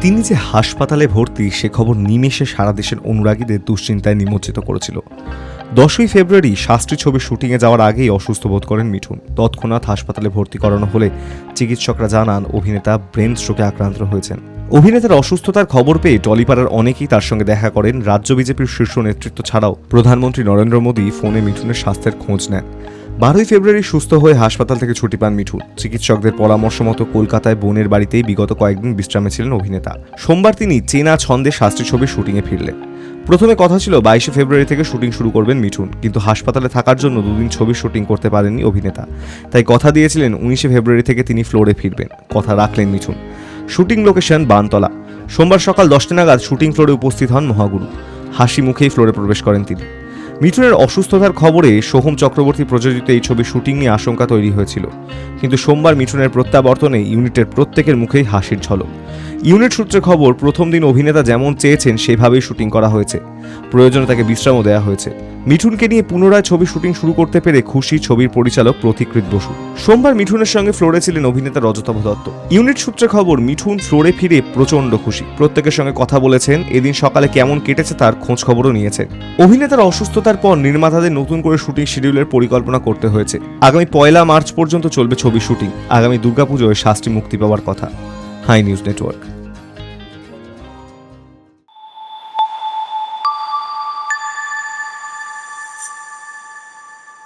তিনি যে হাসপাতালে ভর্তি, সে খবর নিমেষে সারা দেশের অনুরাগীদের দুশ্চিন্তায় নিমজ্জিত করেছিল। দশই ফেব্রুয়ারি শাস্ত্রী ছবির শুটিংয়ে যাওয়ার আগেই অসুস্থ বোধ করেন মিঠুন। তৎক্ষণাৎ হাসপাতালে ভর্তি করানো হলে চিকিৎসকরা জানান, অভিনেতা ব্রেন স্ট্রোকে আক্রান্ত হয়েছেন। অভিনেতার অসুস্থতার খবর পেয়ে টলিপাড়ার অনেকেই তার সঙ্গে দেখা করেন। রাজ্য বিজেপির শীর্ষ নেতৃত্ব ছাড়াও প্রধানমন্ত্রী নরেন্দ্র মোদী ফোনে মিঠুনের স্বাস্থ্যের খোঁজ নেন। বারোই ফেব্রুয়ারি সুস্থ হয়ে হাসপাতাল থেকে ছুটি পান মিঠুন চিকিৎসকদের পরামর্শ মতো কলকাতায় বোনের বাড়িতেই বিগত কয়েকদিন বিশ্রামে ছিলেন অভিনেতা। সোমবার তিনি চেনা ছন্দে শাস্ত্রী ছবির শুটিংয়ে ফিরলেন। প্রথমে কথা ছিল বাইশে ফেব্রুয়ারি থেকে শুটিং শুরু করবেন মিঠুন, কিন্তু হাসপাতালে থাকার জন্য দুদিন ছবির শুটিং করতে পারেননি অভিনেতা। তাই কথা দিয়েছিলেন উনিশে ফেব্রুয়ারি থেকে তিনি ফ্লোরে ফিরবেন। কথা রাখলেন মিঠুন। Shooting location Bantala. সোমবার সকাল দশটা নাগাদ শুটিং ফ্লোরে উপস্থিত হন মহাগুরু। হাসি মুখেই ফ্লোরে প্রবেশ করেন তিনি। মিঠুনের অসুস্থতার খবরে সোহম চক্রবর্তী প্রযোজিত এই ছবির শুটিং নিয়ে আশঙ্কা তৈরি হয়েছিল। কিন্তু সোমবার মিঠুনের প্রত্যাবর্তনে ইউনিটের প্রত্যেকের মুখেই হাসির ঝলক। ইউনিট সূত্রে খবর, প্রথম দিন অভিনেতা যেমন চেয়েছেন, সেভাবেই শুটিং করা হয়েছে। প্রয়োজনে তাকে বিশ্রামও দেওয়া হয়েছে। মিঠুনকে নিয়ে পুনরায় ছবি শুটিং শুরু করতে পেরে খুশি ছবির পরিচালক প্রতিকৃত বসু। সোমবার মিঠুনের সঙ্গে ফ্লোরে ছিলেন অভিনেতা রজতাভ দত্ত। ইউনিট সূত্রে খবর, মিঠুন ফ্লোরে ফিরে প্রচণ্ড খুশি। প্রত্যেকের সঙ্গে কথা বলেছেন, এদিন সকালে কেমন কেটেছে তার খোঁজ খবরও নিয়েছেন। অভিনেতার অসুস্থতার পর নির্মাতাদের নতুন করে শুটিং শিডিউলের পরিকল্পনা করতে হয়েছে। আগামী পয়লা মার্চ পর্যন্ত চলবে ছবি শুটিং। আগামী দুর্গাপুজোয় শাস্তি মুক্তি পাওয়ার কথা। Hi News Network.